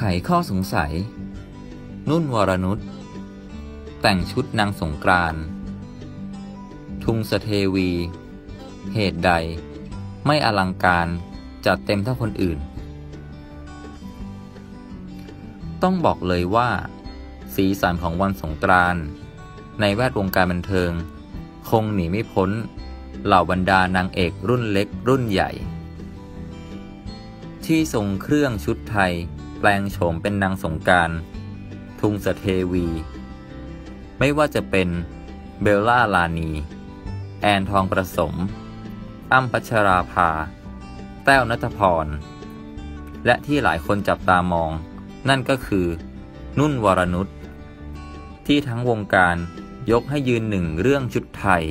ไขข้อสงสัย นุ่นวรนุชแต่งชุดนางสงกรานทุงสเทวี เหตุใด ไม่อลังการจัดเต็มเท่าคนอื่น ต้องบอกเลยว่า สีสันของวันสงกรานในแวดวงการบันเทิง คงหนีไม่พ้น เหล่าบรรดานางเอกรุ่นเล็กรุ่นใหญ่ ที่ทรงเครื่องชุดไทย แปลงโฉมเป็นนางสงการ ทุงสเทวี ไม่ว่าจะเป็นเบลล่าลานี แอนทองประสม อ้ำพัชราภา แต้วนัทพร และที่หลายคนจับตามอง นั่นก็คือ นุ่นวรนุชที่ทั้งวงการยกให้ยืนหนึ่งเรื่องชุดไทย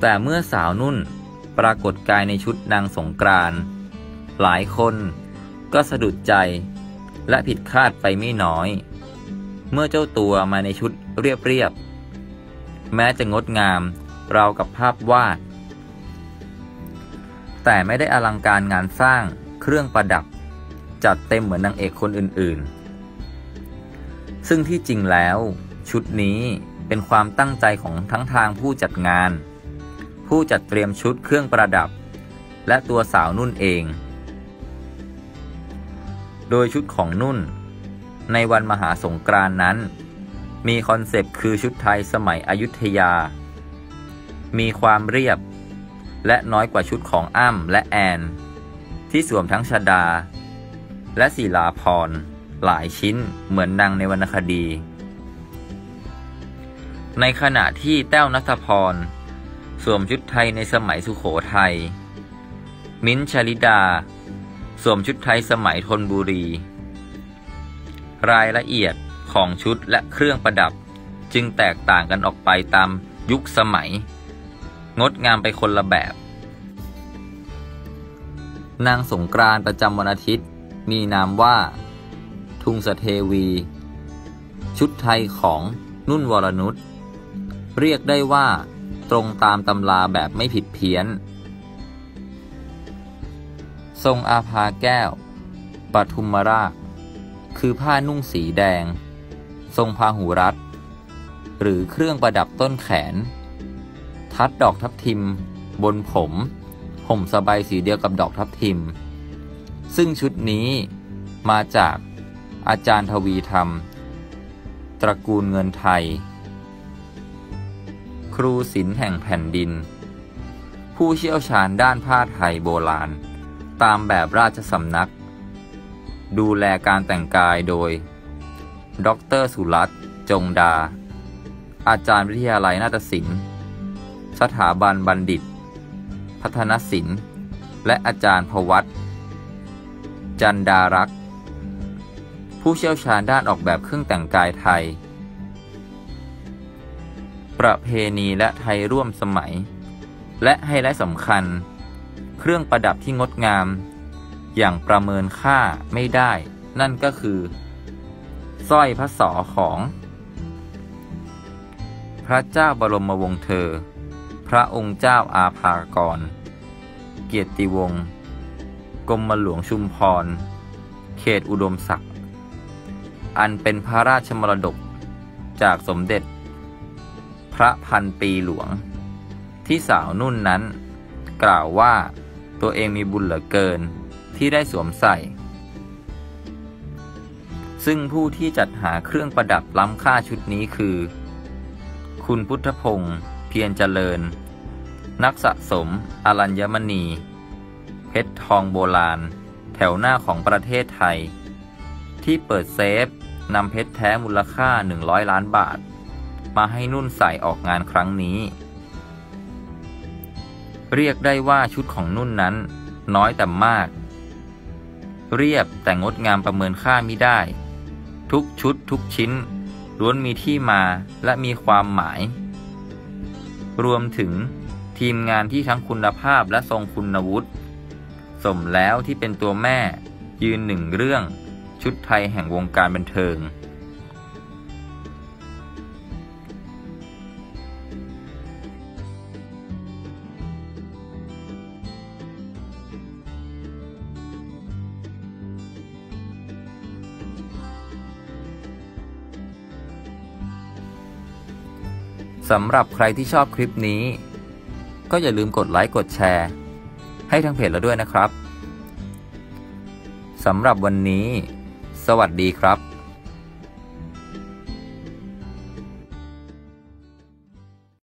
แต่เมื่อสาวนุ่นปรากฏกายในชุดนางสงกรานหลายคน ก็สะดุดใจและผิดคาดไปไม่น้อย เมื่อเจ้าตัวมาในชุดเรียบๆ แม้จะงดงามราวกับภาพวาด แต่ไม่ได้อลังการงานสร้างเครื่องประดับ จัดเต็มเหมือนนางเอกคนอื่นๆ ซึ่งที่จริงแล้วชุดนี้เป็นความตั้งใจของทั้งทางผู้จัดงาน ผู้จัดเตรียมชุดเครื่องประดับ และตัวสาวนุ่นเอง โดยชุดของนุ่น ในวันมหาสงกรานนั้น มีคอนเซปต์คือชุดไทยสมัยอยุธยา มีความเรียบ และน้อยกว่าชุดของอ้ำและแอน ที่สวมทั้งชดา และศิลาพรหลายชิ้นเหมือนนางในวรรณคดี ในขณะที่แต้วนัทพร สวมชุดไทยในสมัยสุขโขทยัย มิ้นชลิดา สวมชุดไทยสมัยธนบุรี รายละเอียดของชุดและเครื่องประดับ จึงแตกต่างกันออกไปตามยุคสมัย งดงามไปคนละแบบ นางสงกรานประจำวันอาทิตย์ มีนามว่า ทุงสเทวี ชุดไทยของนุ่นวรนุชเรียกได้ว่า ตรงตามตำราแบบไม่ผิดเพี้ยน ทรงอาภาแก้วปทุมราช คือผ้านุ่งสีแดง ทรงพาหูรัตหรือเครื่องประดับต้นแขน ทัดดอกทับทิม บนผม ห่มสบายสีเดียวกับดอกทับทิม ซึ่งชุดนี้มาจากอาจารย์ทวีธรรม ตระกูลเงินไทย ครูศิลป์แห่งแผ่นดิน ผู้เชี่ยวชาญด้านผ้าไทยโบราณ ตามแบบราชสำนัก ดูแลการแต่งกายโดย ดร สุรัตน์จงดา อาจารย์วิทยาลัยนาฏศิลป์ สถาบันบัณฑิต พัฒนศิลป์ และอาจารย์พวัตจันดารักษ์ผู้เชี่ยวชาญด้านออกแบบเครื่องแต่งกายไทย ประเพณีและไทยร่วมสมัย และไฮไลท์สำคัญ เครื่องประดับที่งดงาม อย่างประเมินค่าไม่ได้ นั่นก็คือสร้อยพระสอของ พระเจ้าบรมวงศ์เธอ พระองค์เจ้าอาภากร เกียรติวงศ์กรมหลวงชุมพร เขตอุดมศักดิ์ อันเป็นพระราชมรดกจากสมเด็จ พระพันปีหลวง ที่สาวนุ่นนั้น กล่าวว่า ตัวเองมีบุญเหลือเกินที่ได้สวมใส่ ซึ่งผู้ที่จัดหาเครื่องประดับล้ำค่าชุดนี้คือ คุณพุทธพงศ์เพียรเจริญ นักสะสมอรัญญมณี เพชรทองโบราณ แถวหน้าของประเทศไทย ที่เปิดเซฟนำเพชรแท้มูลค่า 100 ล้านบาท มาให้นุ่นใส่ออกงานครั้งนี้ เรียกได้ว่าชุดของนุ่นนั้น น้อยแต่มาก เรียบแต่งดงามประเมินค่ามิได้ ทุกชุดทุกชิ้นล้วนมีที่มาและมีความหมาย รวมถึงทีมงานที่ทั้งคุณภาพและทรงคุณวุฒิสมแล้วที่เป็นตัวแม่ยืนหนึ่งเรื่องชุดไทยแห่งวงการบันเทิง สำหรับใครที่ชอบคลิปนี้ ก็อย่าลืมกดไลค์กดแชร์ ให้ทั้งเพจเราด้วยนะครับสำหรับวันนี้ สวัสดีครับ